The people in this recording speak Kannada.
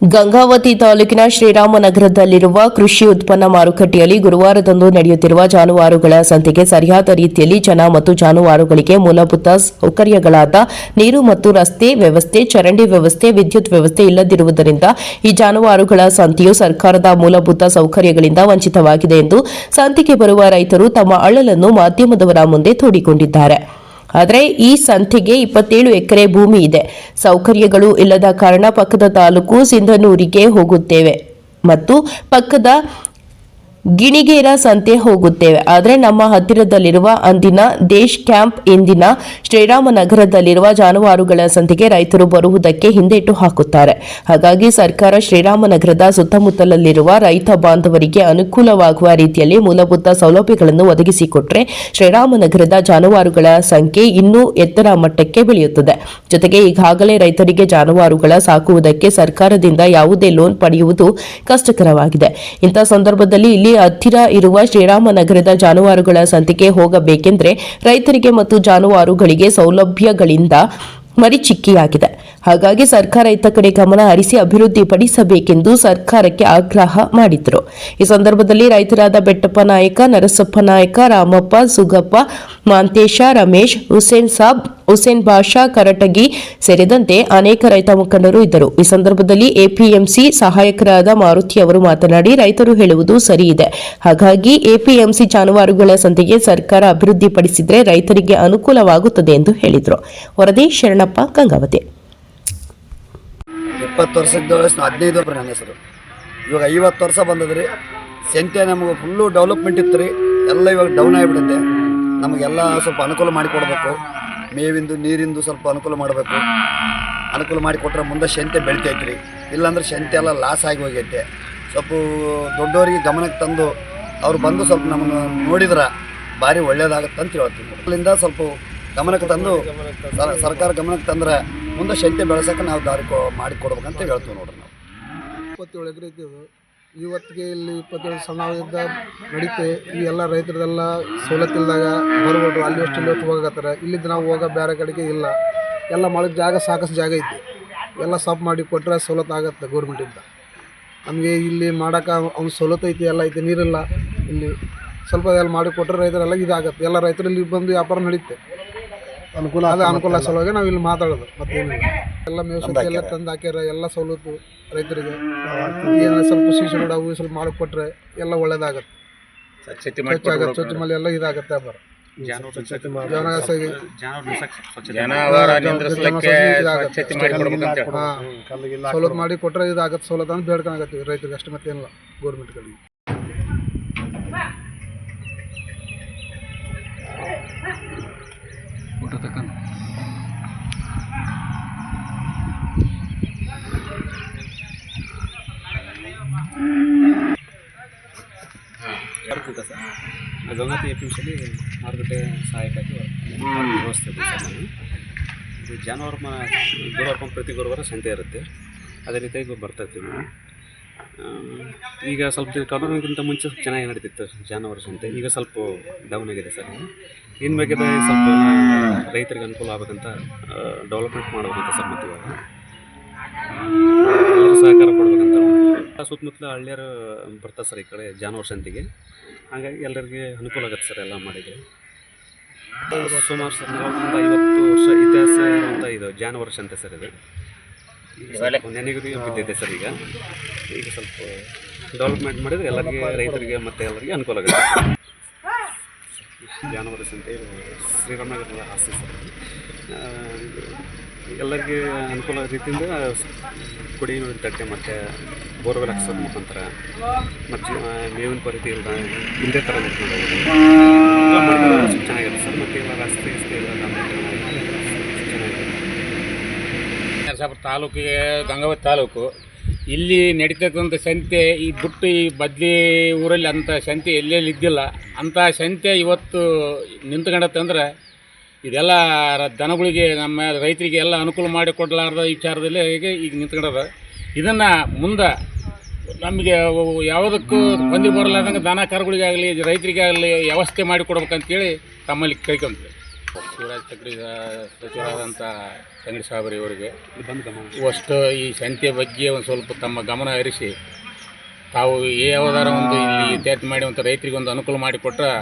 ಗಂಗಾವತಿ ತಾಲೂಕಿನ ಶ್ರೀರಾಮನಗರದಲ್ಲಿರುವ ಕೃಷಿ ಉತ್ಪನ್ನ ಮಾರುಕಟ್ಟೆಯಲ್ಲಿ ಗುರುವಾರದಂದು ನಡೆಯುತ್ತಿರುವ ಜಾನುವಾರುಗಳ ಸಂತೆಗೆ ಸರಿಯಾದ ರೀತಿಯಲ್ಲಿ ಜನ ಮತ್ತು ಜಾನುವಾರುಗಳಿಗೆ ಮೂಲಭೂತ ಸೌಕರ್ಯಗಳಾದ ನೀರು ಮತ್ತು ರಸ್ತೆ ವ್ಯವಸ್ಥೆ, ಚರಂಡಿ ವ್ಯವಸ್ಥೆ, ವಿದ್ಯುತ್ ವ್ಯವಸ್ಥೆ ಇಲ್ಲದಿರುವುದರಿಂದ ಈ ಜಾನುವಾರುಗಳ ಸಂತೆಯು ಸರ್ಕಾರದ ಮೂಲಭೂತ ಸೌಕರ್ಯಗಳಿಂದ ವಂಚಿತವಾಗಿದೆ ಎಂದು ಸಂತೆಗೆ ಬರುವ ರೈತರು ತಮ್ಮ ಅಳಲನ್ನು ಮಾಧ್ಯಮದವರ ಮುಂದೆ ತೋಡಿಕೊಂಡಿದ್ದಾರೆ. ಆದರೆ ಈ ಸಂತಿಗೆ ಇಪ್ಪತ್ತೇಳು ಎಕರೆ ಭೂಮಿ ಇದೆ. ಸೌಕರ್ಯಗಳು ಇಲ್ಲದ ಕಾರಣ ಪಕ್ಕದ ತಾಲೂಕು ಸಿಂಧನೂರಿಗೆ ಹೋಗುತ್ತೇವೆ. ಮತ್ತು ಪಕ್ಕದ ಗಿಣಿಗೇರ ಸಂತೆ ಹೋಗುತ್ತೇವೆ. ಆದರೆ ನಮ್ಮ ಹತ್ತಿರದಲ್ಲಿರುವ ಅಂದಿನ ದೇಶ್ ಕ್ಯಾಂಪ್ ಇಂದಿನ ಶ್ರೀರಾಮನಗರದಲ್ಲಿರುವ ಜಾನುವಾರುಗಳ ಸಂತೆಗೆ ರೈತರು ಬರುವುದಕ್ಕೆ ಹಿಂದೇಟು ಹಾಕುತ್ತಾರೆ. ಹಾಗಾಗಿ ಸರ್ಕಾರ ಶ್ರೀರಾಮನಗರದ ಸುತ್ತಮುತ್ತಲಲ್ಲಿರುವ ರೈತ ಬಾಂಧವರಿಗೆ ಅನುಕೂಲವಾಗುವ ರೀತಿಯಲ್ಲಿ ಮೂಲಭೂತ ಸೌಲಭ್ಯಗಳನ್ನು ಒದಗಿಸಿಕೊಟ್ರೆ ಶ್ರೀರಾಮನಗರದ ಜಾನುವಾರುಗಳ ಸಂಖ್ಯೆ ಇನ್ನೂ ಎತ್ತರ ಮಟ್ಟಕ್ಕೆ ಬೆಳೆಯುತ್ತದೆ. ಜೊತೆಗೆ ಈಗಾಗಲೇ ರೈತರಿಗೆ ಜಾನುವಾರುಗಳ ಸಾಕುವುದಕ್ಕೆ ಸರ್ಕಾರದಿಂದ ಯಾವುದೇ ಲೋನ್ ಪಡೆಯುವುದು ಕಷ್ಟಕರವಾಗಿದೆ. ಇಂಥ ಸಂದರ್ಭದಲ್ಲಿ ಇಲ್ಲಿ ಹತ್ತಿರ ಇರುವ ಶ್ರೀರಾಮನಗರದ ಜಾನುವಾರುಗಳ ಸಂತೆಗೆ ಹೋಗಬೇಕೆಂದರೆ ರೈತರಿಗೆ ಮತ್ತು ಜಾನುವಾರುಗಳಿಗೆ ಸೌಲಭ್ಯಗಳಿಂದ ಮರಿಚಿಕ್ಕಿಯಾಗಿದೆ ಹಾಗಾಗಿ ಸರ್ಕಾರ ಇತ್ತ ಕಡೆ ಗಮನ ಹರಿಸಿ ಅಭಿವೃದ್ಧಿಪಡಿಸಬೇಕೆಂದು ಸರ್ಕಾರಕ್ಕೆ ಆಗ್ರಹ ಮಾಡಿದರು. ಈ ಸಂದರ್ಭದಲ್ಲಿ ರೈತರಾದ ಬೆಟ್ಟಪ್ಪ ನಾಯಕ, ನರಸಪ್ಪ ನಾಯಕ, ರಾಮಪ್ಪ, ಸುಗಪ್ಪ, ಮಾಂತೇಶ, ರಮೇಶ್, ಹುಸೇನ್ ಸಾಬ್, ಹುಸೇನ್ ಬಾಷಾ, ಕರಟಗಿ ಸೇರಿದಂತೆ ಅನೇಕ ರೈತ ಮುಖಂಡರು ಇದ್ದರು. ಈ ಸಂದರ್ಭದಲ್ಲಿ ಎಪಿಎಂಸಿ ಸಹಾಯಕರಾದ ಮಾರುತಿ ಅವರು ಮಾತನಾಡಿ, ರೈತರು ಹೇಳುವುದು ಸರಿ ಇದೆ ಹಾಗಾಗಿ ಎಪಿಎಂಸಿ ಜಾನುವಾರುಗಳ ಸಂತೆಗೆ ಸರ್ಕಾರ ಅಭಿವೃದ್ಧಿಪಡಿಸಿದರೆ ರೈತರಿಗೆ ಅನುಕೂಲವಾಗುತ್ತದೆ ಎಂದು ಹೇಳಿದರು. ವರದಿ ಶರಣಪ್ಪ ಗಂಗಾವತಿ. ಇಪ್ಪತ್ತು ವರ್ಷದ ವಯಸ್ಸು ಹದಿನೈದು ವರ್ಷ ನನ್ನ ಹೆಸರು. ಇವಾಗ ಐವತ್ತು ವರ್ಷ ಬಂದದ್ರಿ. ಸೆಂಟೆ ನಮಗೆ ಫುಲ್ಲು ಡೆವಲಪ್ಮೆಂಟ್ ಇತ್ತು ರೀ. ಎಲ್ಲ ಇವಾಗ ಡೌನ್ ಆಗಿಬಿಡುತ್ತೆ. ನಮಗೆಲ್ಲ ಸ್ವಲ್ಪ ಅನುಕೂಲ ಮಾಡಿಕೊಡ್ಬೇಕು ಮೇವಿಂದು, ನೀರಿಂದು ಸ್ವಲ್ಪ ಅನುಕೂಲ ಮಾಡಬೇಕು. ಅನುಕೂಲ ಮಾಡಿಕೊಟ್ರೆ ಮುಂದೆ ಶಂತೆ ಬೆಳಿತೈತೆ ರೀ. ಇಲ್ಲಾಂದ್ರೆ ಶಂತೆ ಎಲ್ಲ ಲಾಸ್ ಆಗಿ ಹೋಗೈತೆ. ಸ್ವಲ್ಪ ದೊಡ್ಡವರಿಗೆ ಗಮನಕ್ಕೆ ತಂದು ಅವ್ರು ಬಂದು ಸ್ವಲ್ಪ ನಮ್ಮನ್ನು ನೋಡಿದ್ರೆ ಭಾರಿ ಒಳ್ಳೇದಾಗುತ್ತೆ ಅಂತ ಹೇಳ್ತೀನಿ. ಅಲ್ಲಿಂದ ಸ್ವಲ್ಪ ಗಮನಕ್ಕೆ ತಂದು ಸರ್- ಸರ್ಕಾರ ಗಮನಕ್ಕೆ ತಂದ್ರೆ ಮುಂದೆ ಶಕ್ತಿ ಬೆಳೆಸೋಕೆ ನಾವು ದಾರಿ ಕೊ ಮಾಡಿ ಕೊಡ್ಬೇಕಂತ ಹೇಳ್ತೀವಿ ನೋಡ್ರಿ ನಾವು. ಇಪ್ಪತ್ತೇಳು ಎಕರೆ ಇದು ಇವತ್ತಿಗೆ ಇಲ್ಲಿ ಇಪ್ಪತ್ತೇಳು ಸಣ್ಣದಿಂದ ನಡೀತೆ. ಈ ಎಲ್ಲ ರೈತರದೆಲ್ಲ ಸೌಲತ್ತಿಲ್ದಾಗ ಬರ್ಬೋದು ಅಲ್ಲಿ ಅಷ್ಟು ಇಲ್ಲಿ ಹೋಗತ್ತಾರೆ ಇಲ್ಲಿದ್ದು ನಾವು ಹೋಗೋ ಬೇರೆ ಕಡೆಗೆ ಇಲ್ಲ. ಎಲ್ಲ ಮಳೆ ಜಾಗ ಸಾಕಷ್ಟು ಜಾಗ ಐತಿ. ಎಲ್ಲ ಸಾಫ್ ಮಾಡಿ ಕೊಟ್ಟರೆ ಸವಲತ್ತು ಆಗತ್ತೆ ಗೌರ್ಮೆಂಟಿಂದ ನಮಗೆ ಇಲ್ಲಿ ಮಾಡೋಕೆ ಅವ್ನು ಸವಲತ್ತು ಐತಿ, ಎಲ್ಲ ಐತಿ, ನೀರಿಲ್ಲ. ಇಲ್ಲಿ ಸ್ವಲ್ಪ ಎಲ್ಲ ಮಾಡಿ ಕೊಟ್ಟರೆ ರೈತರೆಲ್ಲ ಇದಾಗತ್ತೆ. ಎಲ್ಲ ರೈತರಲ್ಲಿ ಬಂದು ವ್ಯಾಪಾರ ನಡೀತೆ. ಅನುಕೂಲ ಅದು ಅನುಕೂಲ ಸಲುವಾಗಿ ನಾವು ಇಲ್ಲಿ ಮಾತಾಡೋದು ಮತ್ತೇನಿಲ್ಲ ಎಲ್ಲ ಮೇವು ಎಲ್ಲ ತಂದು ಹಾಕ್ಯಾರ ಎಲ್ಲ ಸವಲತ್ತು ರೈತರಿಗೆ. ಏನೋ ಸ್ವಲ್ಪ ಸೀಸನ್ ಅವು ಸ್ವಲ್ಪ ಮಾಡಿಕೊಟ್ರೆ ಎಲ್ಲ ಒಳ್ಳೇದಾಗತ್ತೆ. ಸ್ವಚ್ಛತೆ ಸ್ವಚ್ಛ ಸ್ವಚ್ಛ ಮೇಲೆ ಎಲ್ಲ ಇದಾಗತ್ತೆ ಬರ ಜಾನುವಾರು ನಿಂದ್ರಿಸ್ಲಿಕ್ಕೆ ಸ್ವಚ್ಛತೆ ಮಾಡಿಕೊಡ್ಬೇಕಂತ ಹೇಳಿ ಹಾಂ ಸವಲತ್ತು ಮಾಡಿ ಕೊಟ್ರೆ ಇದಾಗತ್ತೆ. ಸವಲತ್ತು ಅಂತ ಬೇಡ್ಕೊಂಡಾಗತ್ತೀವಿ ರೈತರಿಗೆ ಅಷ್ಟು ಮತ್ತೇನಿಲ್ಲ ಗಂಗಾವತಿ ಎ ಪಿ ಎಂ ಮಾರುಕಟ್ಟೆ ಸಹಾಯಕವಾಗಿ ವ್ಯವಸ್ಥೆ ಇದೆ ಇದು ಜಾನುವಾರು ಮ ಗುರುವಾರ ಪ್ರತಿ ಗುರುವಾರ ಸಂತೆ ಇರುತ್ತೆ. ಅದೇ ರೀತಿಯಾಗಿ ಬರ್ತಾಯಿರ್ತೀವಿ ನಾವು ಈಗ ಸ್ವಲ್ಪ ಕರೋನಾಗಿಂತ ಮುಂಚೆ ಸ್ವಲ್ಪ ಚೆನ್ನಾಗಿ ನಡೀತಿತ್ತು ಜಾನುವಾರು ಸಂತೆ. ಈಗ ಸ್ವಲ್ಪ ಡೌನ್ ಆಗಿದೆ ಸರ್ ಇನ್ನು ಬೇಕಿದ್ರೆ ಸ್ವಲ್ಪ ರೈತರಿಗೆ ಅನುಕೂಲ ಆಗಬೇಕಂತ ಡೆವಲಪ್ಮೆಂಟ್ ಮಾಡಬೇಕಂತ ಸರ್ ಮತ್ತೆ ಇವಾಗ ಎಲ್ಲರೂ ಸಹಕಾರ ಕೊಡಬೇಕಂತ ಸುತ್ತಮುತ್ತಲ ಹಳ್ಳಿಯರು ಬರ್ತಾರೆ ಸರ್ ಈ ಕಡೆ ಜಾನುವಾರು ಸಂತಿಗೆ. ಹಾಗಾಗಿ ಎಲ್ಲರಿಗೆ ಅನುಕೂಲ ಆಗುತ್ತೆ ಸರ್ ಎಲ್ಲ ಮಾಡಿದರೆ. ಸುಮಾರು ಸರ್ ನಲವತ್ತರಿಂದ ಐವತ್ತು ವರ್ಷ ಇತಿಹಾಸ ಅಂತ ಇದು ಜಾನುವಾರು ಸಂತೆ ಸರ್ ಇದು. ನೆನೆಗುದಿಗೆ ಬಿದ್ದಿದೆ ಸರ್ ಈಗ. ಈಗ ಸ್ವಲ್ಪ ಡೆವಲಪ್ಮೆಂಟ್ ಮಾಡಿದರೆ ಎಲ್ಲರಿಗೆ ರೈತರಿಗೆ ಮತ್ತು ಎಲ್ಲರಿಗೆ ಅನುಕೂಲ ಆಗುತ್ತೆ. ಜಾನುವಾರು ಸಂತೆ ಶ್ರೀರಾಮನಗರ ಶ್ರೀರಾಮನಗರದ ಆಸ್ತಿ ಸರ್. ಎಲ್ಲರಿಗೆ ಅನುಕೂಲ ರೀತಿಯಿಂದ ಕುಡಿ ನೀರಿನ ತಟ್ಟೆ ಮತ್ತು ಬೋರ್ವೆಲ್ ಹಾಕ್ಸೋದ್ರ ಮುಖಾಂತರ ಮತ್ತು ಮೇವಿನ ಪರಿಧಿ ಇಲ್ಲ ಹಿಂದೆ ಥರ ಸ್ವಲ್ಪ ಚೆನ್ನಾಗಿರುತ್ತೆ ಸರ್. ಮತ್ತು ಇವಾಗ ರಸ್ತೆ ಗಿಸ್ತೆ ಎಲ್ಲ ತಾಲೂಕಿಗೆ ಗಂಗಾವತಿ ತಾಲೂಕು ಇಲ್ಲಿ ನಡೀತಕ್ಕಂಥ ಸಂತೆ, ಈ ಬುಟ್ಟು ಈ ಬದ್ಲಿ ಊರಲ್ಲಿ ಅಂಥ ಸಂತೆ ಎಲ್ಲೆಲ್ಲಿ ಇದ್ದಿಲ್ಲ. ಅಂಥ ಸಂತೆ ಇವತ್ತು ನಿಂತ್ಕೊಂಡತ್ತಂದ್ರೆ ಇದೆಲ್ಲ ರ- ದನಗಳಿಗೆ, ನಮ್ಮ ರೈತರಿಗೆ ಎಲ್ಲ ಅನುಕೂಲ ಮಾಡಿಕೊಡ್ಲಾರ್ದ ವಿಚಾರದಲ್ಲಿ ಈಗ ಈಗ ನಿಂತ್ಕೊಂಡದ. ಇದನ್ನು ಮುಂದೆ ನಮಗೆ ಯಾವುದಕ್ಕೂ ಬಂದು ಬರಲಾರ್ದಂಗೆ ದನ ಕರುಗಳಿಗಾಗಲಿ, ರೈತರಿಗಾಗಲಿ ವ್ಯವಸ್ಥೆ ಮಾಡಿಕೊಡ್ಬೇಕಂತೇಳಿ ತಮ್ಮಲ್ಲಿ ಕೇಳ್ಕೊಂತೀವಿ. ಶಿವರಾಜ್ ಚಕ್ರಿ ಸಚಿವರಾದಂಥ ತಂಗಡಿ ಸಾಬರಿ ಇವರಿಗೆ ಅಷ್ಟು ಈ ಸಂತೆ ಬಗ್ಗೆ ಒಂದು ಸ್ವಲ್ಪ ತಮ್ಮ ಗಮನ ಹರಿಸಿ ತಾವು ಯಾವುದಾರ ಒಂದು ಇಲ್ಲಿ ಇತ್ಯರ್ಥ ಮಾಡಿ ಒಂದು ರೈತರಿಗೆ ಒಂದು ಅನುಕೂಲ ಮಾಡಿಕೊಟ್ರೆ